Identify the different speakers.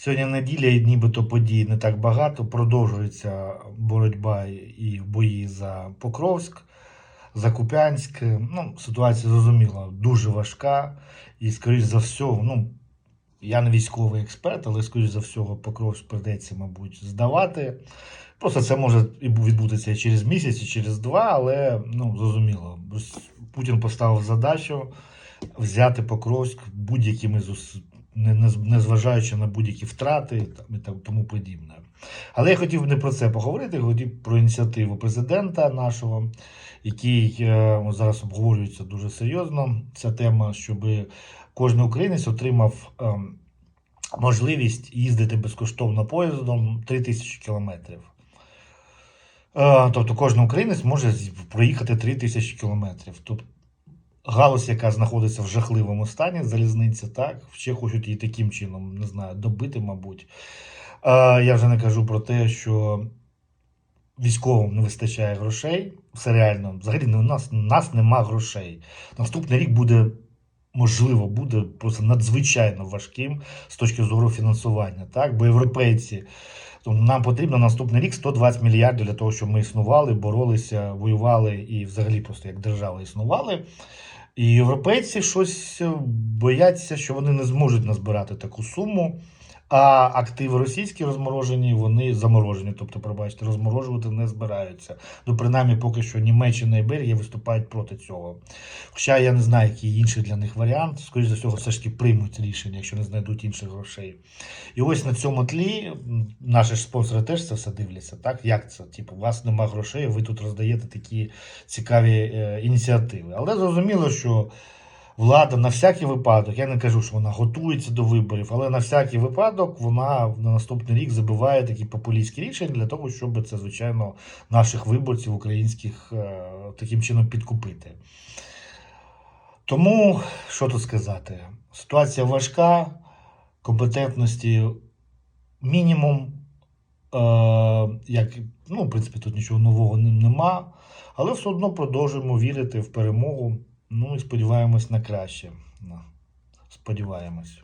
Speaker 1: Сьогодні неділя і нібито подій не так багато. Продовжується боротьба і бої за Покровськ, за Куп'янськ. Ну, ситуація зрозуміла, дуже важка. І, скоріш за все, ну, я не військовий експерт, але, скоріш за всього, Покровськ придеться, мабуть, здавати. Просто це може і відбутися і через місяць, і через два, але ну, зрозуміло. Путін поставив задачу взяти Покровськ будь-якими зус... не, не, незважаючи на будь-які втрати і тому подібне. Але я хотів не про це поговорити, хотів про ініціативу президента нашого, який е, зараз обговорюється дуже серйозно. Ця тема, щоб кожен українець отримав е, можливість їздити безкоштовно поїздом 3000 кілометрів. Е, Тобто кожен українець може проїхати 3 тисячі кілометрів. Тобто галузь, яка знаходиться в жахливому стані, залізниця, так, ще хочуть її таким чином, не знаю, добити, мабуть. Я вже не кажу про те, що військовим не вистачає грошей. Все реально, взагалі у нас, нас нема грошей. Наступний рік буде, можливо, буде просто надзвичайно важким з точки зору фінансування. Так? Бо європейці, нам потрібно наступний рік 120 мільярдів для того, щоб ми існували, боролися, воювали і взагалі просто як держава існували. І європейці щось е, бояться, що вони не зможуть назбирати таку суму. А активи російські розморожені, вони заморожені. Тобто, пробачте, розморожувати не збираються. Ну, принаймні, поки що Німеччина і Бельгія виступають проти цього. Хоча я не знаю, який інший для них варіант. Скоріше за всього, все ж таки приймуть рішення, якщо не знайдуть інших грошей. І ось на цьому тлі наші ж спонсори теж це все дивляться. Так, як це? Типу, у вас нема грошей, ви тут роздаєте такі цікаві е, ініціативи. Але зрозуміло, що влада на всякий випадок, я не кажу, що вона готується до виборів, але на всякий випадок вона на наступний рік забиває такі популістські рішення для того, щоб це, звичайно, наших виборців українських е, таким чином підкупити. Тому, що тут сказати? Ситуація важка, компетентності мінімум. Е, як, ну, в принципі, тут нічого нового не- нема, але все одно продовжуємо вірити в перемогу. Ну і сподіваємось на краще. Ну, Сподіваємось.